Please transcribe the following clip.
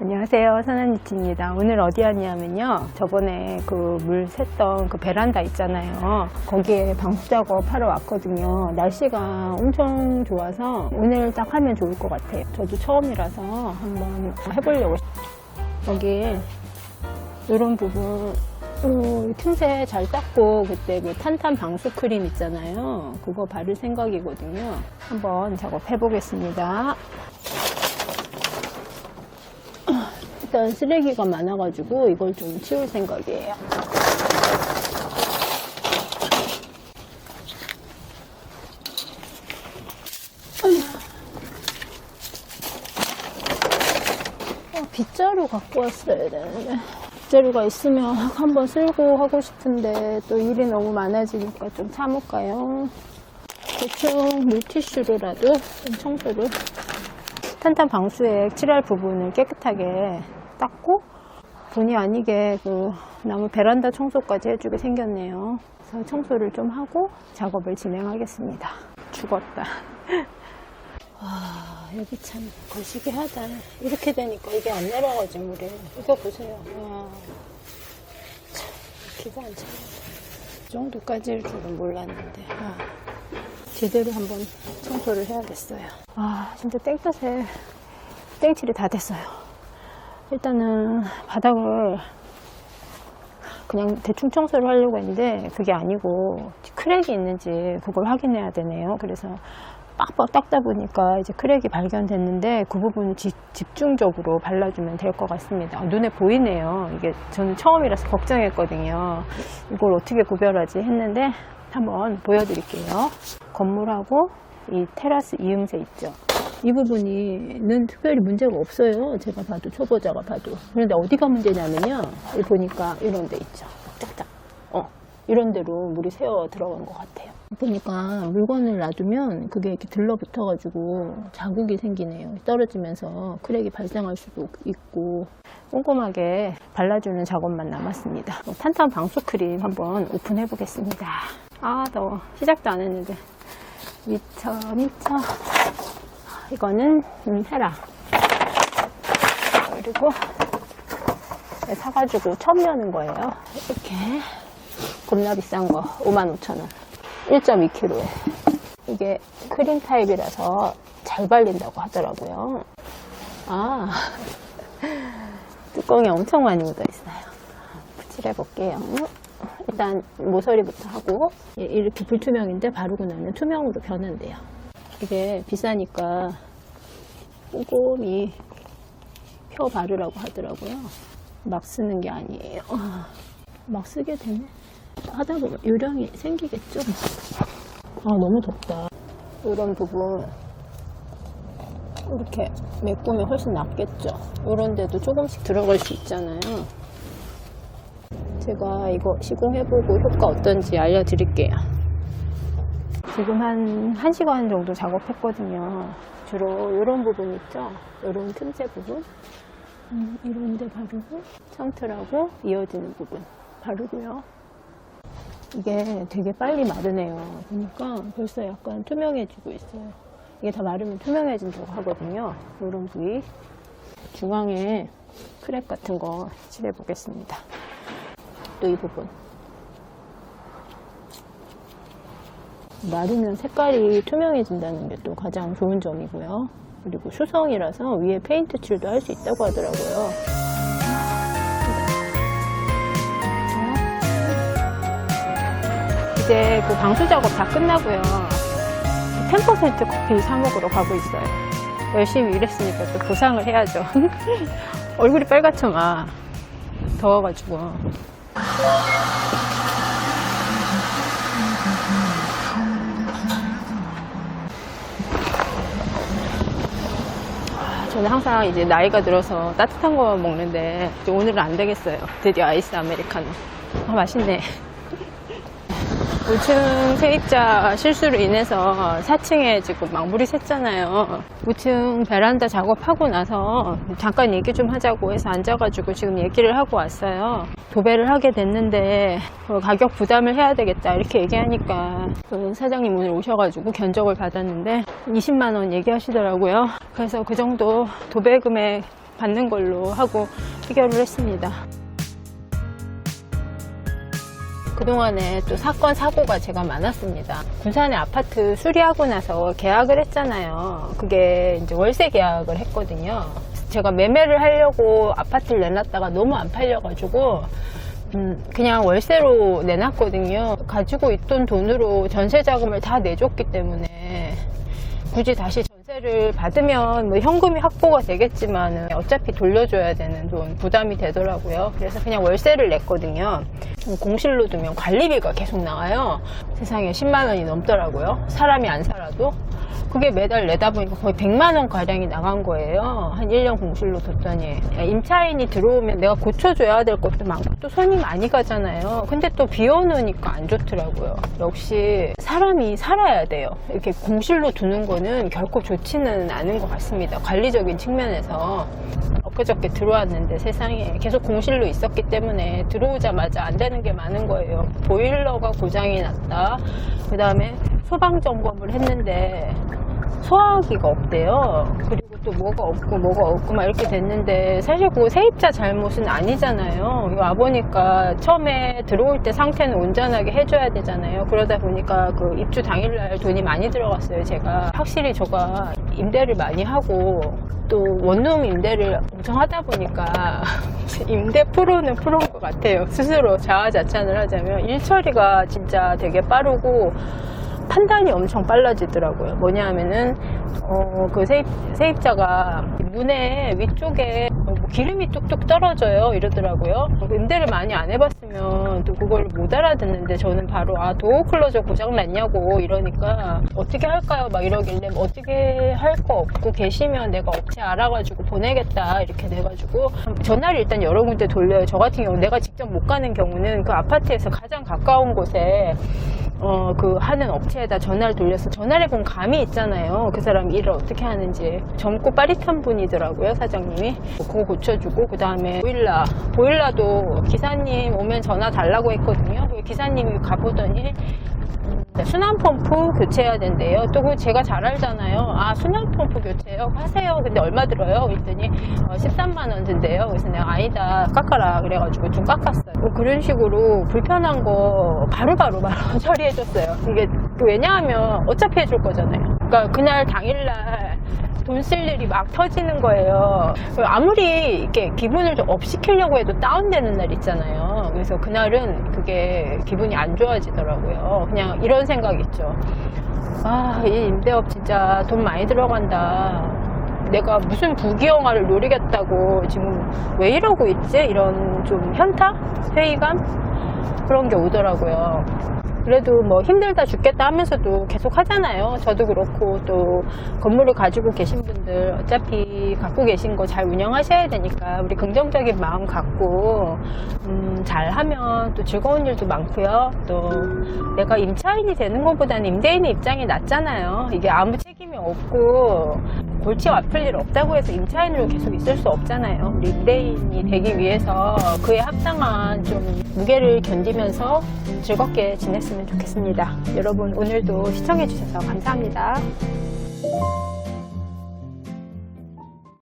안녕하세요. 선한이치입니다. 오늘 어디 왔냐면요. 저번에 그 물 샜던 그 베란다 있잖아요. 거기에 방수 작업 하러 왔거든요. 날씨가 엄청 좋아서 오늘 딱 하면 좋을 것 같아요. 저도 처음이라서 한번 해보려고. 여기 이런 부분 어, 틈새 잘 닦고 그때 그 탄탄 방수 크림 있잖아요. 그거 바를 생각이거든요. 한번 작업해 보겠습니다. 일단 쓰레기가 많아가지고 이걸 좀 치울 생각이에요. 어, 빗자루 갖고 왔어야 되는데 빗자루가 있으면 한번 쓸고 하고 싶은데 또 일이 너무 많아지니까 좀 참을까요? 대충 물티슈로라도 좀 청소를 탄탄 방수액 칠할 부분을 깨끗하게 닦고 본의 아니게 그 나무 베란다 청소까지 해주게 생겼네요. 그래서 청소를 좀 하고 작업을 진행하겠습니다. 죽었다. 와 여기 참 거시기 하다. 이렇게 되니까 이게 안 내려가지 물에. 이거 보세요. 와, 참 기가 안 차네. 이 정도까지일 줄은 몰랐는데. 아. 제대로 한번 청소를 해야겠어요. 아, 진짜 땡볕에 땡칠이 다 됐어요. 일단은 바닥을 그냥 대충 청소를 하려고 했는데 그게 아니고 크랙이 있는지 그걸 확인해야 되네요. 그래서 빡빡 닦다 보니까 이제 크랙이 발견됐는데 그 부분을 지- 집중적으로 발라주면 될 것 같습니다. 눈에 보이네요. 이게 저는 처음이라서 걱정했거든요. 이걸 어떻게 구별하지 했는데 한번 보여드릴게요. 건물하고 이 테라스 이음새 있죠. 이 부분이는 특별히 문제가 없어요. 제가 봐도 초보자가 봐도. 그런데 어디가 문제냐면요. 여기 보니까 이런 데 있죠. 짝짝. 어, 이런 데로 물이 새어 들어간 것 같아요. 보니까 물건을 놔두면 그게 이렇게 들러붙어가지고 자국이 생기네요. 떨어지면서 크랙이 발생할 수도 있고 꼼꼼하게 발라주는 작업만 남았습니다. 어, 탄탄 방수 크림 한번 오픈해 보겠습니다. 아 더워. 시작도 안 했는데 미쳐 미쳐. 이거는 음, 헤라. 그리고 사가지고 처음 여는 거예요. 이렇게. 겁나 비싼 거 55,000원. 1.2kg에. 이게 크림 타입이라서 잘 발린다고 하더라고요. 아 뚜껑이 엄청 많이 묻어 있어요. 칠해 볼게요. 일단 모서리부터 하고 예, 이렇게 불투명인데 바르고 나면 투명으로 변한대요 이게 비싸니까 꼼꼼히 펴 바르라고 하더라고요 막 쓰는 게 아니에요 막 쓰게 되네 하다 보면 요령이 생기겠죠? 아, 너무 덥다. 이런 부분, 이렇게 메꾸면 훨씬 낫겠죠? 이런 데도 조금씩 들어갈 수 있잖아요. 제가 이거 시공해보고 효과 어떤지 알려드릴게요. 지금 한 1시간 정도 작업했거든요. 주로 이런 부분 있죠? 이런 틈새 부분. 음, 이런 데 바르고, 창틀하고 이어지는 부분 바르고요. 이게 되게 빨리 마르네요. 보니까 벌써 약간 투명해지고 있어요. 이게 다 마르면 투명해진다고 하거든요. 이런 부위. 중앙에 크랙 같은 거 칠해 보겠습니다. 또 이 부분. 마르면 색깔이 투명해진다는 게 또 가장 좋은 점이고요. 그리고 수성이라서 위에 페인트 칠도 할 수 있다고 하더라고요. 이제 그 방수 작업 다 끝나고요. 10% 커피 사 먹으러 가고 있어요. 열심히 일했으니까 또 보상을 해야죠. 얼굴이 빨갛죠, 막. 더워가지고. 저는 항상 이제 나이가 들어서 따뜻한 거 먹는데 오늘은 안 되겠어요. 드디어 아이스 아메리카노. 아, 맛있네. 5층 세입자 실수로 인해서 4층에 지금 막 물이 샜잖아요. 5층 베란다 작업하고 나서 잠깐 얘기 좀 하자고 해서 앉아가지고 지금 얘기를 하고 왔어요. 도배를 하게 됐는데 어, 가격 부담을 해야 되겠다 이렇게 얘기하니까 그 사장님 오늘 오셔가지고 견적을 받았는데 20만 원 얘기하시더라고요. 그래서 그 정도 도배 금액 받는 걸로 하고 해결을 했습니다. 그동안에 또 사건, 사고가 제가 많았습니다. 군산에 아파트 수리하고 나서 계약을 했잖아요. 그게 이제 월세 계약을 했거든요. 제가 매매를 하려고 아파트를 내놨다가 너무 안 팔려가지고, 음, 그냥 월세로 내놨거든요. 가지고 있던 돈으로 전세 자금을 다 내줬기 때문에 굳이 다시 전세를 받으면 뭐 현금이 확보가 되겠지만 어차피 돌려줘야 되는 돈 부담이 되더라고요. 그래서 그냥 월세를 냈거든요. 공실로 두면 관리비가 계속 나와요. 세상에 10만 원이 넘더라고요. 사람이 안 살아도. 그게 매달 내다 보니까 거의 100만 원 가량이 나간 거예요. 한 1년 공실로 뒀더니 임차인이 들어오면 내가 고쳐줘야 될 것도 많고 또 손이 많이 가잖아요. 근데 또 비워놓으니까 안 좋더라고요. 역시 사람이 살아야 돼요. 이렇게 공실로 두는 거는 결코 좋지는 않은 것 같습니다. 관리적인 측면에서 엊그저께 들어왔는데 세상에 계속 공실로 있었기 때문에 들어오자마자 안 되는 게 많은 거예요. 보일러가 고장이 났다. 그 다음에 소방 점검을 했는데 소화기가 없대요. 그리고 또 뭐가 없고 뭐가 없고 막 이렇게 됐는데 사실 그거 세입자 잘못은 아니잖아요. 이거 와보니까 처음에 들어올 때 상태는 온전하게 해줘야 되잖아요. 그러다 보니까 그 입주 당일날 돈이 많이 들어갔어요. 제가 확실히 저가 임대를 많이 하고 또 원룸 임대를 엄청 하다 보니까 임대 프로는 프로인 것 같아요. 스스로 자아자찬을 하자면 일 처리가 진짜 되게 빠르고 판단이 엄청 빨라지더라고요. 뭐냐 하면은, 어, 그 세입, 세입자가 문에 위쪽에 뭐 기름이 뚝뚝 떨어져요. 이러더라고요. 임대를 많이 안 해봤으면 또 그걸 못 알아듣는데 저는 바로 아, 도어 클로저 고장 났냐고 이러니까 어떻게 할까요? 막 이러길래 뭐 어떻게 할 거 없고 계시면 내가 업체 알아가지고 보내겠다 이렇게 돼가지고 전화를 일단 여러 군데 돌려요. 저 같은 경우 내가 직접 못 가는 경우는 그 아파트에서 가장 가까운 곳에 어, 그 하는 업체에다 전화를 돌려서 전화를 본 감이 있잖아요. 그 사람 일을 어떻게 하는지. 젊고 빠릿한 분이더라고요, 사장님이. 그거 고쳐주고, 그 다음에 보일러. 보일러도 기사님 오면 전화 달라고 했거든요. 그 기사님이 가보더니, 네, 순환 펌프 교체해야 된대요. 또 그 제가 잘 알잖아요. 아 순환 펌프 교체요? 하세요. 근데 얼마 들어요? 그랬더니 어, 13만 원 든대요. 그래서 내가 아니다 깎아라 그래가지고 좀 깎았어요. 뭐 그런 식으로 불편한 거 바로바로 바로 처리해줬어요. 이게 또 왜냐하면 어차피 해줄 거잖아요. 그러니까 그날 당일날 돈 쓸 일이 막 터지는 거예요. 아무리 이렇게 기분을 좀 업 시키려고 해도 다운되는 날 있잖아요. 그래서 그날은 그게 기분이 안 좋아지더라고요. 그냥 이런 생각 있죠. 아, 이 임대업 진짜 돈 많이 들어간다. 내가 무슨 부귀영화를 노리겠다고 지금 왜 이러고 있지? 이런 좀 현타? 회의감? 그런 게 오더라고요. 그래도 뭐 힘들다 죽겠다 하면서도 계속 하잖아요. 저도 그렇고 또 건물을 가지고 계신 분들 어차피 갖고 계신 거 잘 운영하셔야 되니까 우리 긍정적인 마음 갖고 음, 잘 하면 또 즐거운 일도 많고요. 또 내가 임차인이 되는 것보다는 임대인의 입장이 낫잖아요. 이게 아무 책임이 없고 골치 아플 일 없다고 해서 임차인으로 계속 있을 수 없잖아요. 우리 임대인이 되기 위해서 그에 합당한 좀 무게를 견디면서 즐겁게 지냈으면 좋겠습니다. 여러분 오늘도 시청해주셔서 감사합니다.